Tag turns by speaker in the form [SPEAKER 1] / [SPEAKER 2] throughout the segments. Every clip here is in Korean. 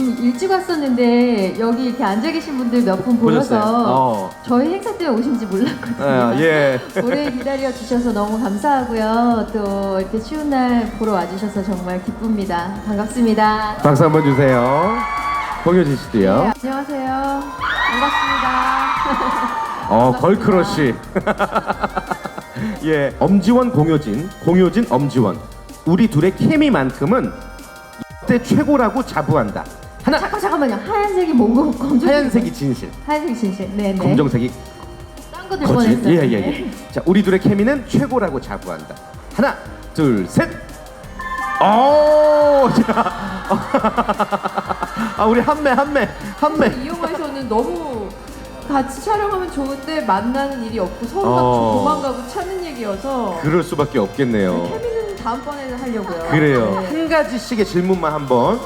[SPEAKER 1] 일찍 왔었는데 여기 이렇게 앉아 계신 분들 몇 분 보여서
[SPEAKER 2] 보셨어요? 어.
[SPEAKER 1] 저희 행사 때문에 오신지 몰랐거든요.
[SPEAKER 2] 아, 예.
[SPEAKER 1] 오래 기다려 주셔서 너무 감사하고요. 또 이렇게 추운 날 보러 와주셔서 정말 기쁩니다. 반갑습니다.
[SPEAKER 2] 박수 한번 주세요. 공효진 씨도요.
[SPEAKER 1] 네, 안녕하세요. 반갑습니다.
[SPEAKER 2] 어, 걸크러쉬. 예, 엄지원 공효진, 공효진 엄지원. 우리 둘의 케미만큼은 때 최고라고 자부한다. 하나,
[SPEAKER 1] 잠깐 잠깐만요. 하얀색이 뭐고 검정
[SPEAKER 2] 하얀색이 진실,
[SPEAKER 1] 하얀색 진실. 네 네.
[SPEAKER 2] 검정색이
[SPEAKER 1] 딴거 들
[SPEAKER 2] 거짓.
[SPEAKER 1] 뻔했어요.
[SPEAKER 2] 예, 예, 예. 자, 우리 둘의 케미는 최고라고 자부한다. 하나, 둘, 셋. 오, 자, 아, 우리 한매, 한매, 한매.
[SPEAKER 3] 이용화에서는 너무 같이 촬영하면 좋은데 만나는 일이 없고 서로 막
[SPEAKER 2] 어.
[SPEAKER 3] 도망가고 찾는 얘기여서
[SPEAKER 2] 그럴 수밖에 없겠네요.
[SPEAKER 3] 케미는 다음번에는 하려고요.
[SPEAKER 2] 그래요.
[SPEAKER 3] 네.
[SPEAKER 2] 한 가지씩의 질문만 한번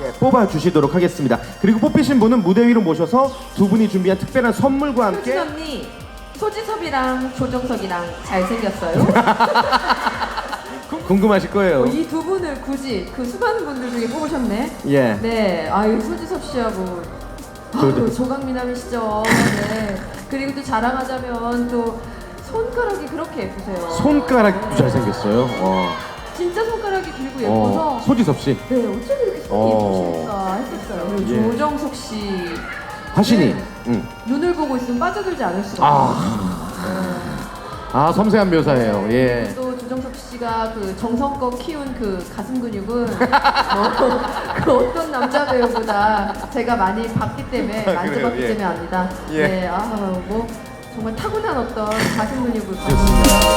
[SPEAKER 2] 예, 뽑아 주시도록 하겠습니다. 그리고 뽑히신 분은 무대 위로 모셔서 두 분이 준비한 특별한 선물과
[SPEAKER 3] 효진
[SPEAKER 2] 함께
[SPEAKER 3] 언니 소지섭이랑 조정석이랑 잘생겼어요.
[SPEAKER 2] 궁금하실 거예요.
[SPEAKER 3] 이 두 분을 굳이 그 수많은 분들 중에 뽑으셨네.
[SPEAKER 2] 예.
[SPEAKER 3] 네, 아유 소지섭 씨하고 아유, 조강미남이시죠. 네. 그리고 또 자랑하자면 또 손가락이 그렇게 예쁘세요.
[SPEAKER 2] 손가락도 잘생겼어요. 어.
[SPEAKER 3] 진짜 손가락이 길고 예뻐서
[SPEAKER 2] 어. 소지섭 씨.
[SPEAKER 3] 네, 어쩜
[SPEAKER 2] 어.
[SPEAKER 3] 예쁘실까 했었어요. 그리고
[SPEAKER 2] 예.
[SPEAKER 3] 조정석 씨
[SPEAKER 2] 화신이.
[SPEAKER 3] 네.
[SPEAKER 2] 응.
[SPEAKER 3] 눈을 보고 있으면 빠져들지 않을 수가
[SPEAKER 2] 아.
[SPEAKER 3] 없어요.
[SPEAKER 2] 아, 섬세한 묘사예요. 예.
[SPEAKER 3] 또 조정석 씨가 그 정성껏 키운 그 가슴 근육은 뭐, 그 어떤 남자 배우보다 제가 많이 봤기 때문에
[SPEAKER 2] 그래요,
[SPEAKER 3] 만져봤기
[SPEAKER 2] 예.
[SPEAKER 3] 때문에 압니다.
[SPEAKER 2] 예.
[SPEAKER 3] 네, 아, 뭐 정말 타고난 어떤 가슴 근육을 가지고.